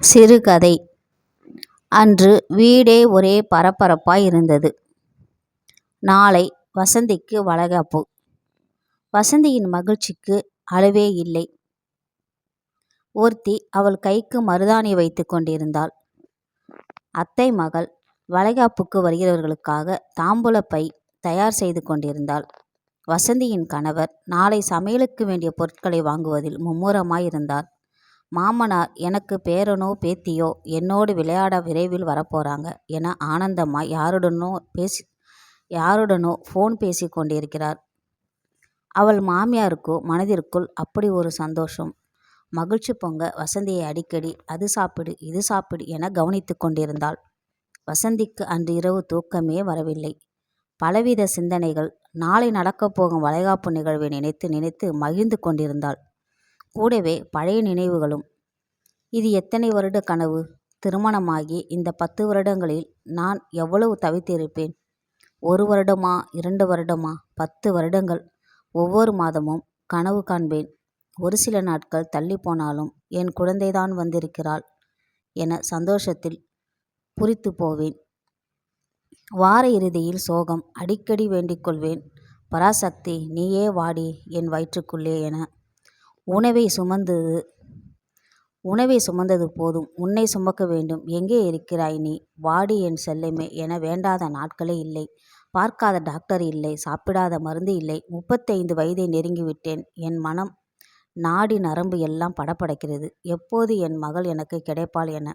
சிறுகதை அன்று வீடே ஒரே பரபரப்பாய் இருந்தது. நாளை வசந்திக்கு வளைகாப்பு. வசந்தியின் மகிழ்ச்சிக்கு அளவே இல்லை. ஒருத்தி அவள் கைக்கு மருதாணி வைத்துக் கொண்டிருந்தாள். அத்தை மகள் வளைகாப்புக்கு வருகிறவர்களுக்காக தாம்பூல பை தயார் செய்து கொண்டிருந்தாள். வசந்தியின் கணவர் நாளை சமையலுக்கு வேண்டிய பொருட்களை வாங்குவதில் மும்முரமாயிருந்தார் இருந்தார். மாமனார் எனக்கு பேரனோ பேத்தியோ என்னோடு விளையாட விரைவில் வரப்போறாங்க என ஆனந்தமாய் யாருடனோ பேசி யாருடனோ ஃபோன் பேசி கொண்டிருக்கிறார். அவள் மாமியாருக்கோ மனதிற்குள் அப்படி ஒரு சந்தோஷம். மகிழ்ச்சி பொங்க வசந்தியை அடிக்கடி அது சாப்பிடு இது சாப்பிடு என கவனித்து கொண்டிருந்தாள். வசந்திக்கு அன்று இரவு தூக்கமே வரவில்லை. பலவித சிந்தனைகள். நாளை நடக்கப் போகும் வளைகாப்பு நிகழ்வை நினைத்து நினைத்து மகிழ்ந்து கொண்டிருந்தாள். கூடவே பழைய நினைவுகளும். இது எத்தனை வருட கனவு. திருமணமாகி இந்த பத்து வருடங்களில் நான் எவ்வளவு தவித்திருப்பேன். ஒரு வருடமா இரண்டு வருடமா பத்து வருடங்கள். ஒவ்வொரு மாதமும் கனவு காண்பேன். ஒரு சில நாட்கள் தள்ளி போனாலும் என் குழந்தைதான் வந்திருக்கிறாள் என சந்தோஷத்தில் புரித்து போவேன். வார இறுதியில் சோகம். அடிக்கடி வேண்டிக் கொள்வேன். பராசக்தி நீயே வாடி என் வயிற்றுக்குள்ளே என. உணவை சுமந்தது உணவை சுமந்தது போதும் உன்னை சுமக்க வேண்டும் எங்கே இருக்கிறாய் நீ வாடி என் செல்லமே என வேண்டாத நாட்களே இல்லை. பார்க்காத டாக்டர் இல்லை சாப்பிடாத மருந்து இல்லை. முப்பத்தைந்து வயதை நெருங்கிவிட்டேன். என் மனம் நாடி நரம்பு எல்லாம் படப்படைக்கிறது எப்போது என் மகள் எனக்கு கிடைப்பாள் என.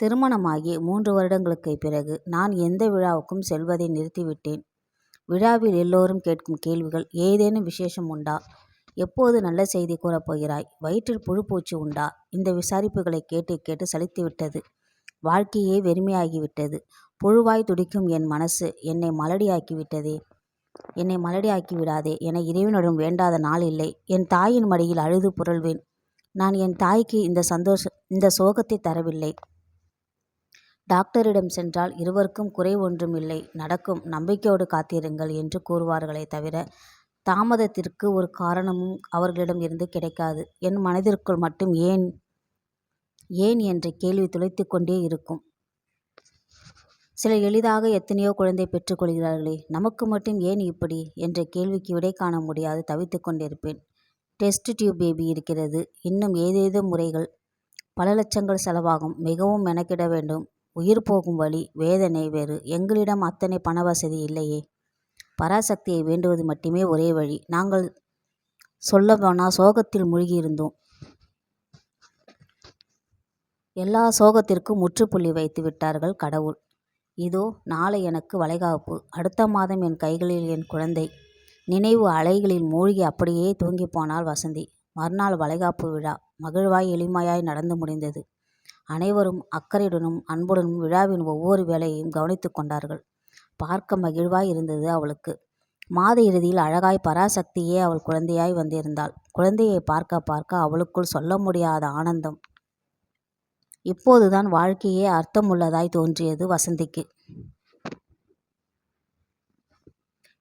திருமணமாகி மூன்று வருடங்களுக்கு பிறகு நான் எந்த விழாவுக்கும் செல்வதை நிறுத்திவிட்டேன். விழாவில் எல்லோரும் கேட்கும் கேள்விகள் ஏதேனும் விசேஷம் உண்டா? எப்போது நல்ல செய்தி கூறப் போகிறாய்? வயிற்றில் புழு பூச்சி உண்டா? இந்த விசாரிப்புகளை கேட்டு கேட்டு சலித்துவிட்டது. வாழ்க்கையே வெறுமையாகிவிட்டது. புழுவாய் துடிக்கும் என் மனசு என்னை மலடியாக்கிவிட்டதே. என்னை மலடியாக்கி விடாதே என இறைவனிடம் வேண்டாத நாள் இல்லை. என் தாயின் மடியில் அழுது புரள்வேன். நான் என் தாய்க்கு இந்த சந்தோஷ இந்த சோகத்தை தரவில்லை. டாக்டரிடம் சென்றால் இருவருக்கும் குறை ஒன்றும் இல்லை நடக்கும் நம்பிக்கையோடு காத்திருங்கள் என்று கூறுவார்களே தவிர தாமதத்திற்கு ஒரு காரணமும் அவர்களிடம் இருந்து கிடைக்காது. என் மனதிற்குள் மட்டும் ஏன் ஏன் என்ற கேள்வி துளைத்து கொண்டே இருக்கும். சிலர் எளிதாக எத்தனையோ குழந்தை பெற்றுக்கொள்கிறார்களே நமக்கு மட்டும் ஏன் இப்படி என்ற கேள்விக்கு விடை காண முடியாது தவித்து கொண்டிருப்பேன். டெஸ்ட் டியூப் பேபி இருக்கிறது. இன்னும் ஏதேதோ முறைகள். பல லட்சங்கள் செலவாகும். மிகவும் மெனக்கிட வேண்டும். உயிர் போகும் வழி வேதனை வேறு. எங்களிடம் அத்தனை பண வசதி இல்லையே. பராசக்தியை வேண்டுவது மட்டுமே ஒரே வழி. நாங்கள் சொல்லப்போனால் சோகத்தில் மூழ்கியிருந்தோம். எல்லா சோகத்திற்கும் முற்றுப்புள்ளி வைத்து விட்டார்கள் கடவுள். இதோ நாளை எனக்கு வளைகாப்பு. அடுத்த மாதம் என் கைகளில் என் குழந்தை. நினைவு அலைகளில் மூழ்கி அப்படியே தூங்கிப் போனாள் வசந்தி. மறுநாள் வளைகாப்பு விழா மகிழ்வாய் எளிமையாய் நடந்து முடிந்தது. அனைவரும் அக்கறையுடனும் அன்புடனும் விழாவின் ஒவ்வொரு வேலையையும் கவனித்து கொண்டார்கள். பார்க்க மகிழ்வாய் இருந்தது அவளுக்கு. மாத இறுதியில் அழகாய் பராசக்தியே அவள் குழந்தையாய் வந்திருந்தாள். குழந்தையை பார்க்க பார்க்க அவளுக்குள் சொல்ல முடியாத ஆனந்தம். இப்போதுதான் வாழ்க்கையே அர்த்தமுள்ளதாய் தோன்றியது வசந்திக்கு.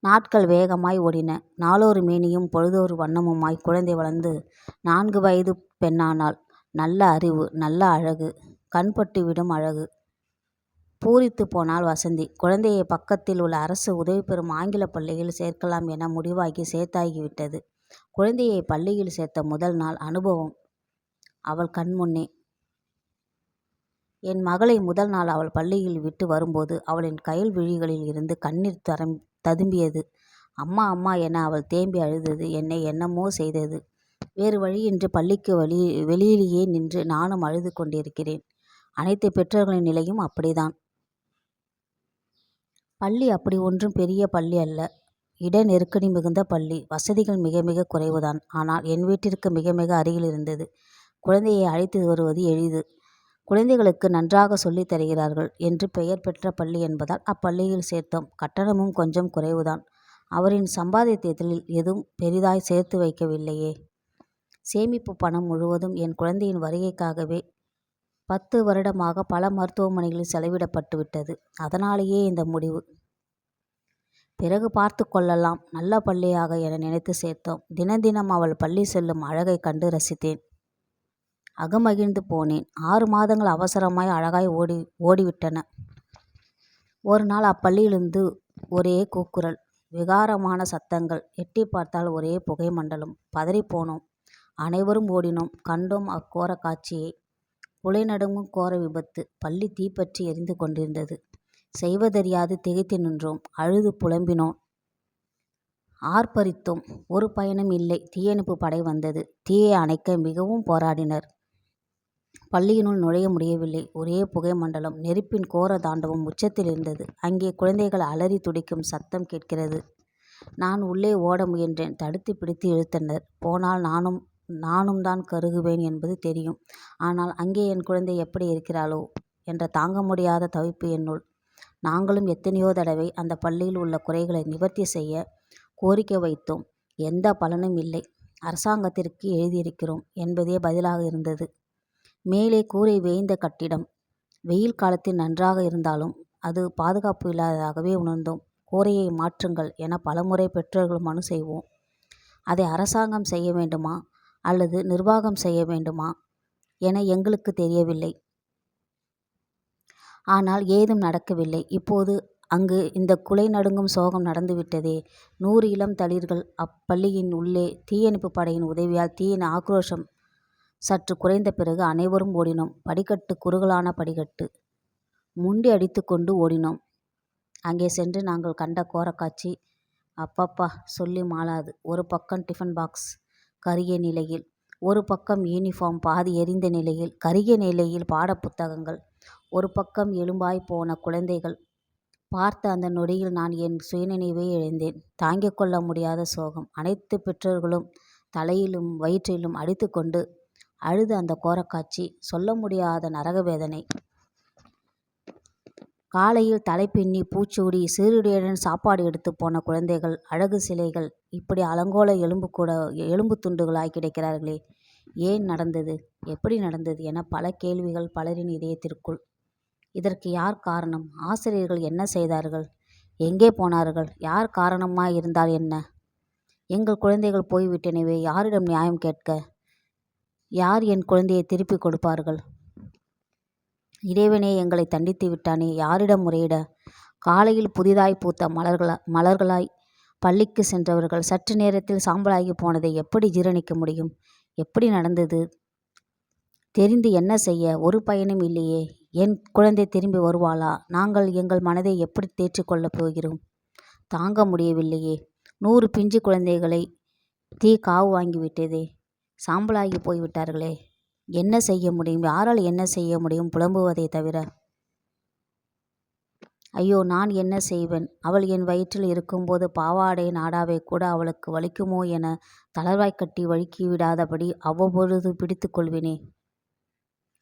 நாட்கள் வேகமாய் ஓடின. நாளொரு மேனியும் பொழுதொரு வண்ணமுமாய் குழந்தை வளர்ந்து நான்கு வயது பெண்ணானாள். நல்ல அறிவு நல்ல அழகு கண்பட்டுவிடும் அழகு. பூரித்துப் போனாள் வசந்தி. குழந்தையை பக்கத்தில் உள்ள அரசு உதவி பெறும் ஆங்கிலப் பள்ளியில் சேர்க்கலாம் என முடிவாகி சேர்த்தாகிவிட்டது. குழந்தையை பள்ளியில் சேர்த்த முதல் நாள் அனுபவம் அவள் கண்முன்னே. என் மகளை முதல் நாள் அவள் பள்ளியில் விட்டு வரும்போது அவளின் கயல் விழிகளில் இருந்து கண்ணீர் தரம் ததும்பியது. அம்மா அம்மா என அவள் தேம்பி அழுதது என்னை என்னமோ செய்தது. வேறு வழியின்றி பள்ளிக்கு வெளி வெளியிலேயே நின்று நானும் அழுது கொண்டிருக்கிறேன். அனைத்து பெற்றோர்களின் நிலையும் அப்படித்தான். பள்ளி அப்படி ஒன்றும் பெரிய பள்ளி அல்ல. இட நெருக்கடி மிகுந்த பள்ளி. வசதிகள் மிக மிக குறைவுதான். ஆனால் என் வீட்டிற்கு மிக மிக அருகில் இருந்தது. குழந்தையை அழைத்து வருவது எளிது. குழந்தைகளுக்கு நன்றாக சொல்லித் தருகிறார்கள் என்று பெயர் பெற்ற பள்ளி என்பதால் அப்பள்ளியில் சேர்த்தோம். கட்டணமும் கொஞ்சம் குறைவுதான். அவரின் சம்பாத்தியத்தில் எதுவும் பெரிதாய் சேர்த்து வைக்கவில்லையே. சேமிப்பு பணம் முழுவதும் என் குழந்தையின் வருகைக்காகவே பத்து வருடமாக பல மருத்துவமனைகளில் செலவிடப்பட்டு விட்டது. அதனாலேயே இந்த முடிவு. பிறகு பார்த்து கொள்ளலாம் நல்ல பள்ளியாக என நினைத்து சேர்த்தோம். தினம் தினம் அவள் பள்ளி செல்லும் அழகை கண்டு ரசித்தேன். அகமகிழ்ந்து போனேன். ஆறு மாதங்கள் அவசரமாய் அழகாய் ஓடி ஓடிவிட்டன. ஒரு நாள் அப்பள்ளியிலிருந்து ஒரே கூக்குரல். விகாரமான சத்தங்கள். எட்டி பார்த்தால் ஒரே புகை மண்டலம். பதறிப்போனோம். அனைவரும் ஓடினோம். கண்டோம் அக்கோரக் காட்சியை. உலைநடுங்கும் கோர விபத்து. பள்ளி தீப்பற்றி எரிந்து கொண்டிருந்தது. செய்வதறியாது திகைத்து நின்றோம். அழுது புலம்பினோம். ஆர்ப்பரித்தோம். ஒரு பயனும் இல்லை. தீயணைப்பு படை வந்தது. தீயை அணைக்க மிகவும் போராடினர். பள்ளியினுள் நுழைய முடியவில்லை. ஒரே புகை மண்டலம். நெருப்பின் கோர தாண்டவம் உச்சத்தில் இருந்தது. அங்கே குழந்தைகள் அலறி துடிக்கும் சத்தம் கேட்கிறது. நான் உள்ளே ஓட முயன்றேன். தடுத்து பிடித்து இழுத்தனர். போனால் நானும் நானும் தான் கருகுவேன் என்பது தெரியும். ஆனால் அங்கே என் குழந்தை எப்படி இருக்கிறாளோ என்ற தாங்க முடியாத தவிப்பு என்னுள். நாங்களும் எத்தனையோ தடவை அந்த பள்ளியில் உள்ள குறைகளை நிவர்த்தி செய்ய கோரிக்கை வைத்தோம். எந்த பலனும் இல்லை. அரசாங்கத்திற்கு எழுதியிருக்கிறோம் என்பதே பதிலாக இருந்தது. மேலே கூரை வேய்ந்த கட்டிடம். வெயில் காலத்தில் நன்றாக இருந்தாலும் அது பாதுகாப்பு இல்லாததாகவே உணர்ந்தோம். கூரையை மாற்றுங்கள் என பலமுறை பெற்றோர்கள் மனு செய்வோம். அதை அரசாங்கம் செய்ய வேண்டுமா அல்லது நிர்வாகம் செய்ய வேண்டுமா என எங்களுக்கு தெரியவில்லை. ஆனால் ஏதும் நடக்கவில்லை. இப்போது அங்கு இந்த குலை நடுங்கும் சோகம் நடந்துவிட்டதே. நூறு இளம் தளிர்கள் அப்பள்ளியின் உள்ளே தீயணைப்பு படையின் உதவியால் தீயின் ஆக்ரோஷம் சற்று குறைந்த பிறகு அனைவரும் ஓடினோம். படிக்கட்டு குறுகலான படிக்கட்டு. முண்டி அடித்து கொண்டு ஓடினோம். அங்கே சென்று நாங்கள் கண்ட கோரக்காட்சி அப்பப்பா சொல்லி மாளாது. ஒரு பக்கம் டிஃபன் பாக்ஸ் கருகிய நிலையில். ஒரு பக்கம் யூனிஃபார்ம் பாதி எரிந்த நிலையில். கருகிய நிலையில் பாடப் புத்தகங்கள். ஒரு பக்கம் எலும்பாய் போன குழந்தைகள். பார்த்த அந்த நொடியில் நான் என் சுயநினைவை இழந்தேன். தாங்கிக் கொள்ள முடியாத சோகம். அனைத்து பெற்றோர்களும் தலையிலும் வயிற்றிலும் அடித்துக்கொண்டு அழுத அந்த கோரக்காட்சி சொல்ல முடியாத நரக வேதனை. காலையில் தலைப்பின்னி பூச்சூடி சீருடையுடன் சாப்பாடு எடுத்து போன குழந்தைகள் அழகு சிலைகள் இப்படி அலங்கோல எலும்புக்கூட எலும்பு துண்டுகளாய் கிடக்கிறார்களே. ஏன் நடந்தது? எப்படி நடந்தது? என பல கேள்விகள் பலரின் இதயத்திற்குள். இதற்கு யார் காரணம்? ஆசிரியர்கள் என்ன செய்தார்கள்? எங்கே போனார்கள்? யார் காரணமாக இருந்தால் என்ன? எங்கள் குழந்தைகள் போய்விட்டனவே யாரிடம் நியாயம் கேட்க? யார் என் குழந்தையை திருப்பிக் கொடுப்பார்கள்? இறைவனே எங்களை தண்டித்து விட்டானே யாரிடம் முறையிட? காலையில் புதிதாய் பூத்த மலர்களா மலர்களாய் பள்ளிக்கு சென்றவர்கள் சற்று நேரத்தில் சாம்பலாகி போனதை எப்படி ஜீரணிக்க முடியும்? எப்படி நடந்தது? தெரிந்து என்ன செய்ய? ஒரு பயனும் இல்லையே. என் குழந்தை திரும்பி வருவாளா? நாங்கள் எங்கள் மனதை எப்படி தேற்றிக்கொள்ளப் போகிறோம்? தாங்க முடியவில்லையே. நூறு பிஞ்சு குழந்தைகளை தீ காவு வாங்கிவிட்டதே. சாம்பலாகி போய்விட்டார்களே. என்ன செய்ய முடியும்? யாரால் என்ன செய்ய முடியும் புலம்புவதை தவிர? ஐயோ நான் என்ன செய்வேன்? அவள் என் வயிற்றில் இருக்கும்போது பாவாடை நாடாவை கூட அவளுக்கு வலிக்குமோ என தளர்வாய் கட்டி வழுக்கி விடாதபடி அவ்வப்பொழுது பிடித்து கொள்வினே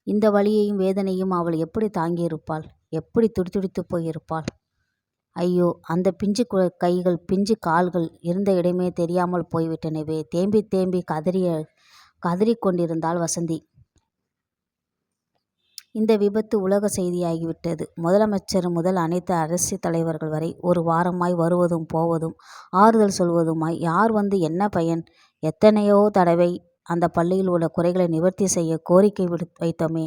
இந்த வழியையும் வேதனையும் அவள் எப்படி தாங்கியிருப்பாள்? எப்படி துடித்துடித்து போயிருப்பாள்? ஐயோ. அந்த பிஞ்சு கு கைகள் பிஞ்சு கால்கள் இருந்த இடமே தெரியாமல் போய்விட்டனவே. தேம்பித் தேம்பி கதறிய கதறிக்கொண்டிருந்தாள் வசந்தி. இந்த விபத்து உலக செய்தியாகிவிட்டது. முதலமைச்சர் முதல் அனைத்து அரசு தலைவர்கள் வரை ஒரு வாரமாய் வருவதும் போவதும் ஆறுதல் சொல்வதுமாய் யார் வந்து என்ன பயன்? எத்தனையோ தடவை அந்த பள்ளியில் உள்ள குறைகளை நிவர்த்தி செய்ய கோரிக்கை வைத்தோமே.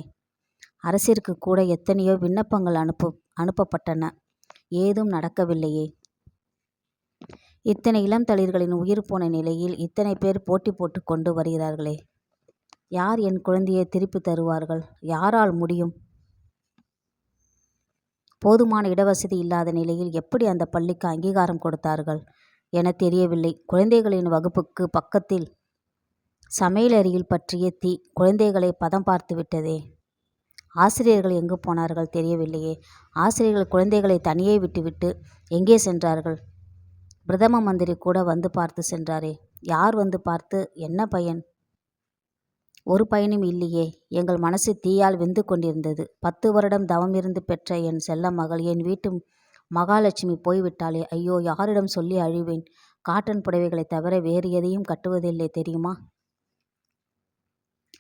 அரசிற்கு கூட எத்தனையோ விண்ணப்பங்கள் அனுப்ப அனுப்பப்பட்டன. ஏதும் நடக்கவில்லையே. இத்தனை இளம் தளிர்களின் உயிர் போன நிலையில் இத்தனை பேர் போட்டி போட்டு கொண்டு வருகிறார்களே. யார் என் குழந்தையை திருப்பித் தருவார்கள்? யாரால் முடியும்? போதுமான இடவசதி இல்லாத நிலையில் எப்படி அந்த பள்ளிக்கு அங்கீகாரம் கொடுத்தார்கள் என தெரியவில்லை. குழந்தைகளின் வகுப்புக்கு பக்கத்தில் சமையலறையில் பற்றிய தீ குழந்தைகளை பதம் பார்த்து விட்டதே ஆசிரியர்கள் எங்கு போனார்கள் தெரியவில்லையே. ஆசிரியர்கள் குழந்தைகளை தனியே விட்டுவிட்டு எங்கே சென்றார்கள்? பிரதம மந்திரி கூட வந்து பார்த்து சென்றாரே. யார் வந்து பார்த்து என்ன பயன்? ஒரு பயனும் இல்லையே. எங்கள் மனசு தீயால் வெந்து கொண்டிருந்தது. பத்து வருடம் தவமிருந்து பெற்ற என் செல்ல மகள் என் வீட்டு மகாலட்சுமி போய்விட்டாளே. ஐயோ. யாரிடம் சொல்லி அழிவேன் காட்டன் புடவைகளைத் தவிர வேறு எதையும் கட்டுவதில்லை தெரியுமா?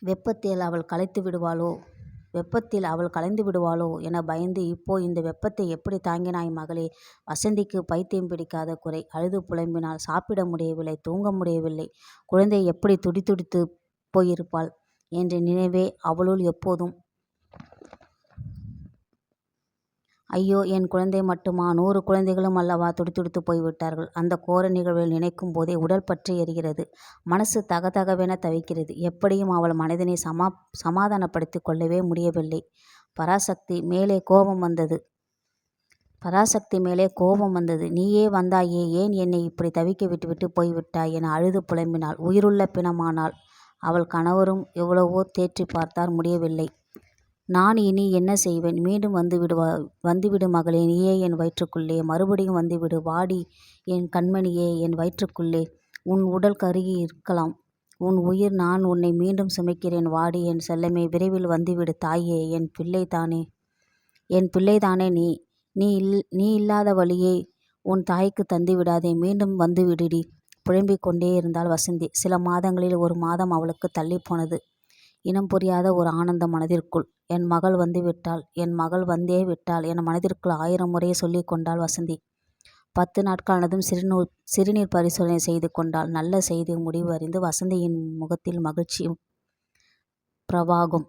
வெப்பத்தில் அவள் களைத்து விடுவாளோ வெப்பத்தில் அவள் கலைந்து விடுவாளோ என பயந்து இப்போ இந்த வெப்பத்தை எப்படி தாங்கினாய் மகளே. வசந்திக்கு பைத்தியம் பிடிக்காத குறை. அழுது புலம்பினால் சாப்பிட முடியவில்லை. தூங்க முடியவில்லை. குழந்தை எப்படி துடிதுடித்துப் போயிருப்பாள். என்ற நினைவே அவளுள் எப்போதும். ஐயோ என் குழந்தை மட்டுமா? நூறு குழந்தைகளும் அல்லவா? துடிதுடித்து போய்விட்டார்கள். அந்த கோர நிகழ்வில் நினைக்கும் போதே உடல் பற்றி எரிகிறது. மனசு தகதகவென தவிக்கிறது. எப்படியும் அவள் மனதினை சமா சமாதானப்படுத்தி கொள்ளவே முடியவில்லை. பராசக்தி மேலே கோபம் வந்தது. பராசக்தி மேலே கோபம் வந்தது. நீயே வந்தாயே ஏன் என்னை இப்படி தவிக்க விட்டுவிட்டு போய்விட்டாய்? என அழுது புலம்பினாள். உயிருள்ள பிணமானாள். அவள் கணவரும் எவ்வளவோ தேற்றி பார்த்தார் முடியவில்லை. நான் இனி என்ன செய்வேன்? மீண்டும் வந்து விடுவா வந்துவிடு மகளே நீயே என் வயிற்றுக்குள்ளே. மறுபடியும் வந்துவிடு வாடி. என் கண்மணியே என் வயிற்றுக்குள்ளே. உன் உடல் கருகி இருக்கலாம். உன் உயிர் நான் உன்னை மீண்டும் சுமைக்கிறேன். வாடி என் செல்லமே விரைவில் வந்துவிடு தாயே என் பிள்ளைதானே என் பிள்ளைதானே நீ. நீ இல் நீ இல்லாத வழியை உன் தாய்க்கு தந்து விடாதே. மீண்டும் வந்துவிடுடி விடுடி புழம்பிக் கொண்டே இருந்தாள் வசந்தி. சில மாதங்களில் ஒரு மாதம் அவளுக்கு தள்ளிப்போனது இனம் புரியாத ஒரு ஆனந்தம் மனதிற்குள் என் மகள் வந்து விட்டாள் என் மகள் வந்தே விட்டாள் என மனதிற்குள் ஆயிரம் முறை சொல்லி கொண்டாள் வசந்தி. பத்து நாட்களானதும் சிறுநூர் சிறுநீர் பரிசோதனை செய்து கொண்டாள். நல்ல செய்தி முடிவு அறிந்து வசந்தியின் முகத்தில் மகிழ்ச்சியும் பிரபாகும்